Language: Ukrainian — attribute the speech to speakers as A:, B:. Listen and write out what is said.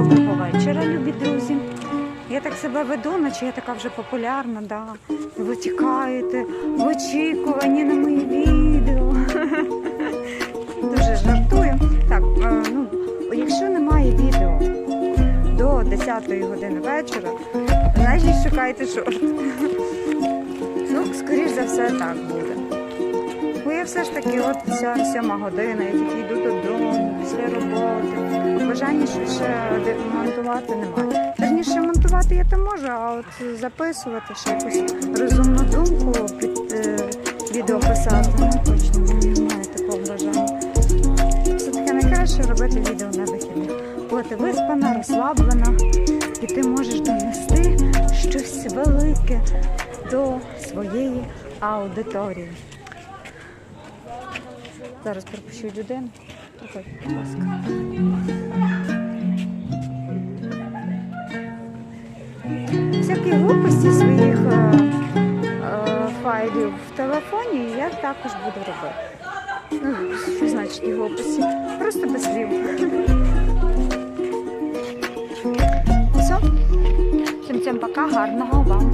A: Доброго вечора, любі друзі. Я так себе веду, наче я така вже популярна, да. Ви тікаєте в очікуванні на мої відео. Дуже жартую. Так, е, ну, якщо немає відео до 10 години вечора, значить шукайте шорт. Ну, скоріш за все, так буде. Бо я все ж таки, от ця сьома година, я тільки йду додому після роботи. Бажання де- монтувати немає. Верніше, монтувати я то можу, а от записувати ще якусь розумну думку під е, відео писати. Ну, точно немає такого бажання. Все-таки найкраще робити відео на вихідних. Коли ти виспана, розслаблена, і ти можеш донести щось велике до своєї аудиторії. Зараз пропущу людину. Проходь, будь ласка. Всякі глупості своїх е, е, файлів в телефоні я також буду робити. Ну, що значить і глупості? Просто без слів. Все. Всім всім пока, гарного вам